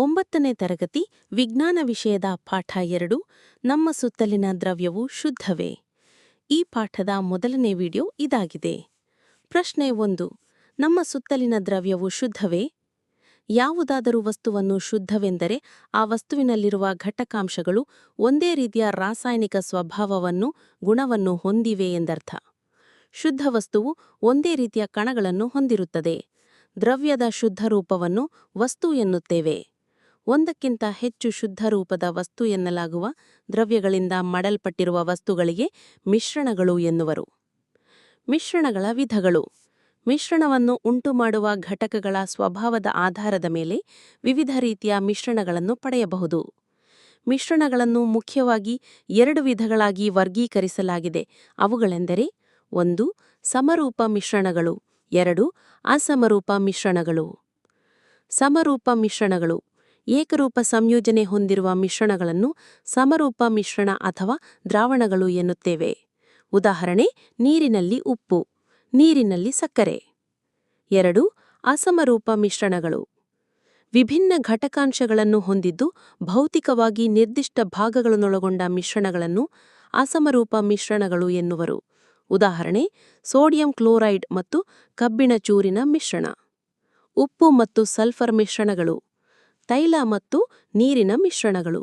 ಒಂಬತ್ತನೇ ತರಗತಿ ವಿಜ್ಞಾನ ವಿಷಯದ ಪಾಠ ಎರಡು, ನಮ್ಮ ಸುತ್ತಲಿನ ದ್ರವ್ಯವು ಶುದ್ಧವೇ. ಈ ಪಾಠದ ಮೊದಲನೇ ವಿಡಿಯೋ ಇದಾಗಿದೆ. ಪ್ರಶ್ನೆ ಒಂದು, ನಮ್ಮ ಸುತ್ತಲಿನ ದ್ರವ್ಯವು ಶುದ್ಧವೇ? ಯಾವುದಾದರೂ ವಸ್ತುವನ್ನು ಶುದ್ಧವೆಂದರೆ ಆ ವಸ್ತುವಿನಲ್ಲಿರುವ ಘಟಕಾಂಶಗಳು ಒಂದೇ ರೀತಿಯ ರಾಸಾಯನಿಕ ಸ್ವಭಾವವನ್ನು, ಗುಣವನ್ನು ಹೊಂದಿವೆ ಎಂದರ್ಥ. ಶುದ್ಧ ವಸ್ತುವು ಒಂದೇ ರೀತಿಯ ಕಣಗಳನ್ನು ಹೊಂದಿರುತ್ತದೆ. ದ್ರವ್ಯದ ಶುದ್ಧ ರೂಪವನ್ನು ವಸ್ತು ಎನ್ನುತ್ತೇವೆ. ಒಂದಕ್ಕಿಂತ ಹೆಚ್ಚು ಶುದ್ಧ ರೂಪದ ವಸ್ತು ಎನ್ನಲಾಗುವ ದ್ರವ್ಯಗಳಿಂದ ಮಾಡಲ್ಪಟ್ಟಿರುವ ವಸ್ತುಗಳಿಗೆ ಮಿಶ್ರಣಗಳು ಎನ್ನುವರು. ಮಿಶ್ರಣಗಳ ವಿಧಗಳು. ಮಿಶ್ರಣವನ್ನು ಉಂಟುಮಾಡುವ ಘಟಕಗಳ ಸ್ವಭಾವದ ಆಧಾರದ ಮೇಲೆ ವಿವಿಧ ರೀತಿಯ ಮಿಶ್ರಣಗಳನ್ನು ಪಡೆಯಬಹುದು. ಮಿಶ್ರಣಗಳನ್ನು ಮುಖ್ಯವಾಗಿ ಎರಡು ವಿಧಗಳಾಗಿ ವರ್ಗೀಕರಿಸಲಾಗಿದೆ. ಅವುಗಳೆಂದರೆ ಒಂದು, ಸಮರೂಪ ಮಿಶ್ರಣಗಳು. ಎರಡು, ಅಸಮರೂಪ ಮಿಶ್ರಣಗಳು. ಸಮರೂಪ ಮಿಶ್ರಣಗಳು. ಏಕರೂಪ ಸಂಯೋಜನೆ ಹೊಂದಿರುವ ಮಿಶ್ರಣಗಳನ್ನು ಸಮರೂಪ ಮಿಶ್ರಣ ಅಥವಾ ದ್ರಾವಣಗಳು ಎನ್ನುತ್ತೇವೆ. ಉದಾಹರಣೆ, ನೀರಿನಲ್ಲಿ ಉಪ್ಪು, ನೀರಿನಲ್ಲಿ ಸಕ್ಕರೆ. ಎರಡು, ಅಸಮರೂಪ ಮಿಶ್ರಣಗಳು. ವಿಭಿನ್ನ ಘಟಕಾಂಶಗಳನ್ನು ಹೊಂದಿದ್ದು ಭೌತಿಕವಾಗಿ ನಿರ್ದಿಷ್ಟ ಭಾಗಗಳನ್ನೊಳಗೊಂಡ ಮಿಶ್ರಣಗಳನ್ನು ಅಸಮರೂಪ ಮಿಶ್ರಣಗಳು ಎನ್ನುವರು. ಉದಾಹರಣೆ, ಸೋಡಿಯಂ ಕ್ಲೋರೈಡ್ ಮತ್ತು ಕಬ್ಬಿಣ ಚೂರಿನ ಮಿಶ್ರಣ. ಉಪ್ಪು ಮತ್ತು ಸಲ್ಫರ್ ಮಿಶ್ರಣಗಳು. ತೈಲ ಮತ್ತು ನೀರಿನ ಮಿಶ್ರಣಗಳು.